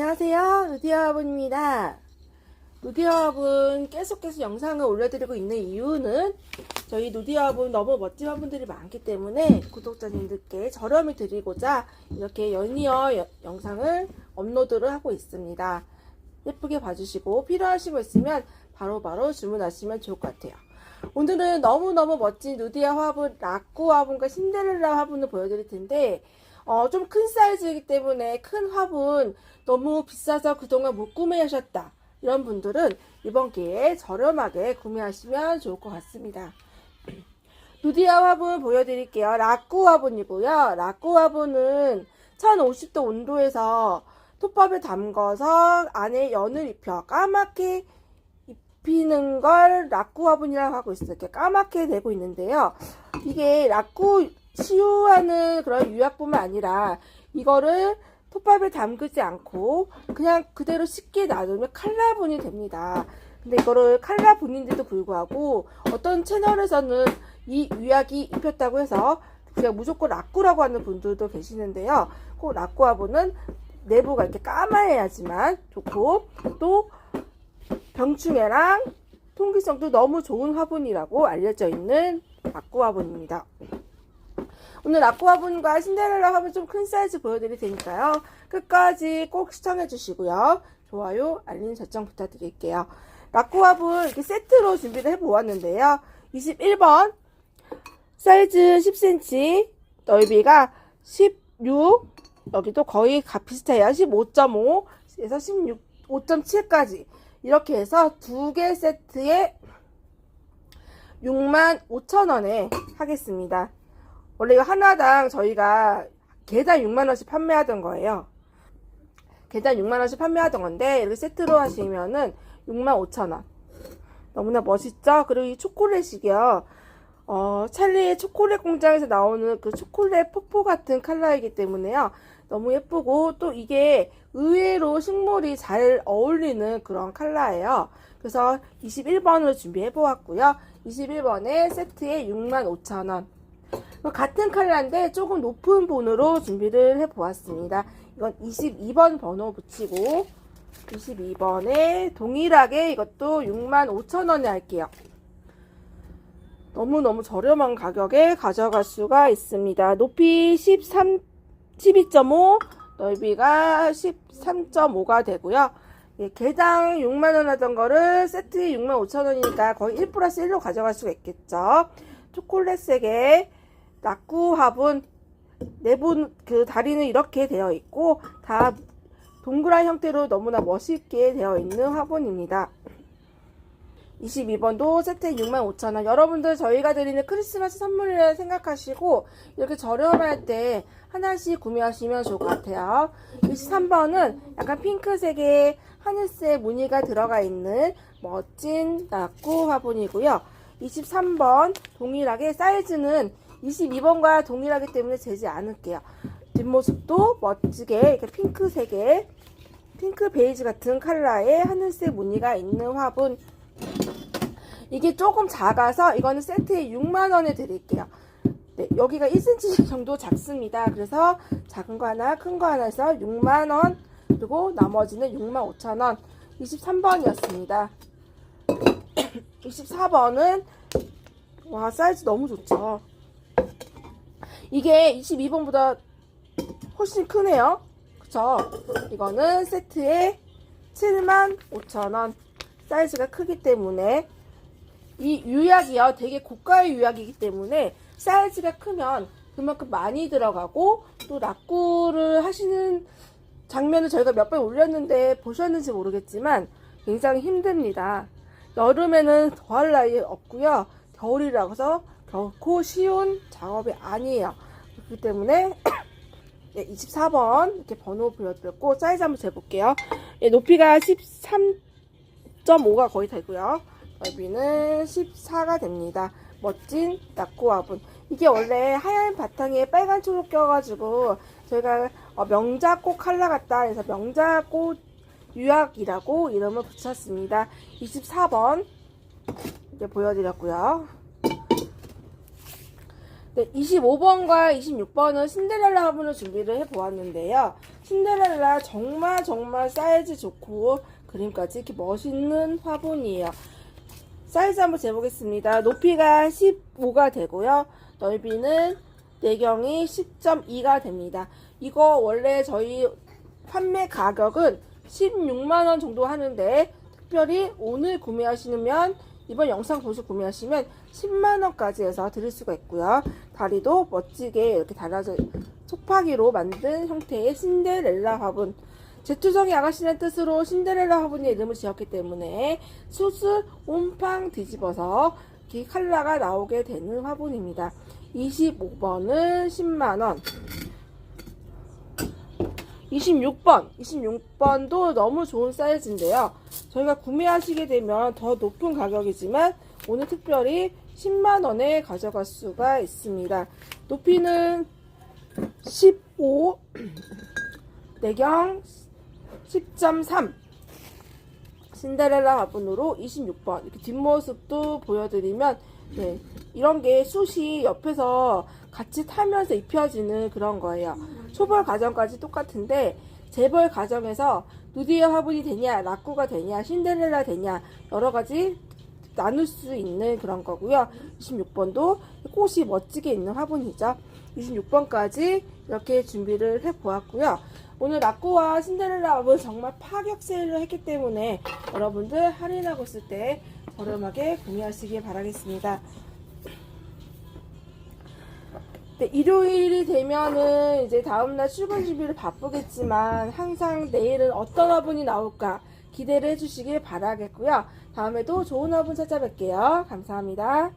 안녕하세요. 루디아분입니다. 루디아분 계속 계속 영상을 올려드리고 있는 이유는 저희 루디아분 너무 멋진 분들이 많기 때문에 구독자님들께 저렴히 드리고자 이렇게 연이어 여- 영상을 업로드를 하고 있습니다. 예쁘게 봐주시고 필요하신 거 있으면 바로바로 주문하시면 좋을 것 같아요. 오늘은 너무너무 멋진 누디아 화분, 라꾸 화분과 신데렐라 화분을 보여드릴 텐데 어, 좀 큰 사이즈이기 때문에 큰 화분 너무 비싸서 그동안 못 구매하셨다. 이런 분들은 이번 기회에 저렴하게 구매하시면 좋을 것 같습니다. 누디아 화분 보여드릴게요. 라꾸 화분이고요. 라꾸 화분은 1050도 온도에서 톱밥에 담궈서 안에 연을 입혀 까맣게 입히는 걸 라꾸 화분이라고 하고 있어요. 이렇게 까맣게 되고 있는데요. 이게 라꾸 치유하는 그런 유약뿐만 아니라 이거를 톱밥에 담그지 않고 그냥 그대로 쉽게 놔두면 칼라분이 됩니다. 근데 이거를 칼라분인데도 불구하고 어떤 채널에서는 이 유약이 입혔다고 해서 그냥 무조건 라꾸라고 하는 분들도 계시는데요. 꼭 라꾸 화분은 내부가 이렇게 까마해야지만 좋고 또 병충해랑 통기성도 너무 좋은 화분이라고 알려져 있는 라꾸 화분입니다. 오늘 라꾸 화분과 신데렐라 화분 좀 큰 사이즈 보여드릴 테니까요. 끝까지 꼭 시청해 주시고요. 좋아요, 알림 설정 부탁드릴게요. 라꾸 화분 이렇게 세트로 준비를 해 보았는데요. 21번 사이즈 10cm, 넓이가 16, 여기도 거의 가 비슷해요. 15.5에서 16, 5.7까지 이렇게 해서 두 개 세트에 65,000원에 하겠습니다. 원래 이거 하나당 저희가 개당 6만원씩 판매하던 거예요. 개당 6만원씩 판매하던 건데 이렇게 세트로 하시면은 65,000원. 너무나 멋있죠? 그리고 이 초콜릿이요. 어, 찰리의 초콜릿 공장에서 나오는 그 초콜릿 폭포 같은 컬러이기 때문에요. 너무 예쁘고 또 이게 의외로 식물이 잘 어울리는 그런 컬러예요. 그래서 21번으로 준비해 보았고요. 21번에 세트에 65,000원. 같은 컬러인데 조금 높은 번호로 준비를 해 보았습니다. 이건 22번 번호 붙이고 22번에 동일하게 이것도 65,000원에 할게요. 너무너무 저렴한 가격에 가져갈 수가 있습니다. 높이 13, 12.5, 넓이가 13.5가 되고요. 예, 개당 6만원 하던 거를 세트에 6만 5천원이니까 거의 1 플러스 1로 가져갈 수가 있겠죠. 초콜릿색의 낙구 화분 내부 그 다리는 이렇게 되어 있고 다 동그란 형태로 너무나 멋있게 되어 있는 화분입니다. 22번도 세트에 65,000원. 여러분들 저희가 드리는 크리스마스 선물이라 생각하시고 이렇게 저렴할 때 하나씩 구매하시면 좋을 것 같아요. 23번은 약간 핑크색의 하늘색 무늬가 들어가 있는 멋진 낙구 화분이고요. 23번 동일하게 사이즈는 22번과 동일하기 때문에 재지 않을게요. 뒷모습도 멋지게 이렇게 핑크색의 핑크 베이지 같은 컬러의 하늘색 무늬가 있는 화분 이게 조금 작아서 이거는 세트에 6만원에 드릴게요. 네, 여기가 1cm 정도 작습니다. 그래서 작은 거 하나, 큰 거 하나 해서 6만원, 그리고 나머지는 6만 5천원. 23번이었습니다. 24번은, 와, 사이즈 너무 좋죠. 이게 22번보다 훨씬 크네요. 그쵸? 이거는 세트에 7만 5천원. 사이즈가 크기 때문에 이 유약이요 되게 고가의 유약이기 때문에 사이즈가 크면 그만큼 많이 들어가고 또 락구를 하시는 장면을 저희가 몇 번 올렸는데 보셨는지 모르겠지만 굉장히 힘듭니다. 여름에는 더할 나위 없고요. 겨울이라서 결코 쉬운 작업이 아니에요. 그렇기 때문에 네, 24번 이렇게 번호 보여드렸고 사이즈 한번 재볼게요. 예, 높이가 13.5가 거의 되고요. 넓이는 14가 됩니다. 멋진 낙구 화분. 이게 원래 하얀 바탕에 빨간 초록 껴가지고 저희가 어, 명자꽃 컬러 같다 해서 명자꽃 유약이라고 이름을 붙였습니다. 24번 이렇게 보여드렸고요. 네, 25번과 26번은 신데렐라 화분을 준비를 해 보았는데요. 신데렐라 정말 정말 사이즈 좋고 그림까지 이렇게 멋있는 화분이에요. 사이즈 한번 재보겠습니다. 높이가 15가 되고요. 넓이는 내경이 10.2가 됩니다. 이거 원래 저희 판매 가격은 16만원 정도 하는데 특별히 오늘 구매하시면 이번 영상 보시고 구매하시면 10만원까지 해서 드릴 수가 있고요. 다리도 멋지게 이렇게 달아져 속파기로 만든 형태의 신데렐라 화분 제투성이 아가씨라는 뜻으로 신데렐라 화분의 이름을 지었기 때문에 숯을 온팡 뒤집어서 이렇게 칼라가 나오게 되는 화분입니다. 25번은 10만원 26번 26번도 너무 좋은 사이즈인데요. 저희가 구매하시게 되면 더 높은 가격이지만 오늘 특별히 10만원에 가져갈 수가 있습니다. 높이는 15 내경 10.3 신데렐라 화분으로 26번 이렇게 뒷모습도 보여드리면 네, 이런 게 숱이 옆에서 같이 타면서 입혀지는 그런 거예요. 초벌 과정까지 똑같은데 재벌 과정에서 누디어 화분이 되냐, 라꾸가 되냐, 신데렐라 되냐 여러 가지 나눌 수 있는 그런 거고요. 26번도 꽃이 멋지게 있는 화분이죠. 26번까지 이렇게 준비를 해 보았고요. 오늘 라꾸와 신데렐라 화분 정말 파격 세일을 했기 때문에 여러분들 할인하고 있을 때 저렴하게 구매하시길 바라겠습니다. 네, 일요일이 되면은 이제 다음날 출근 준비를 바쁘겠지만 항상 내일은 어떤 화분이 나올까 기대를 해주시길 바라겠고요. 다음에도 좋은 화분 찾아뵐게요. 감사합니다.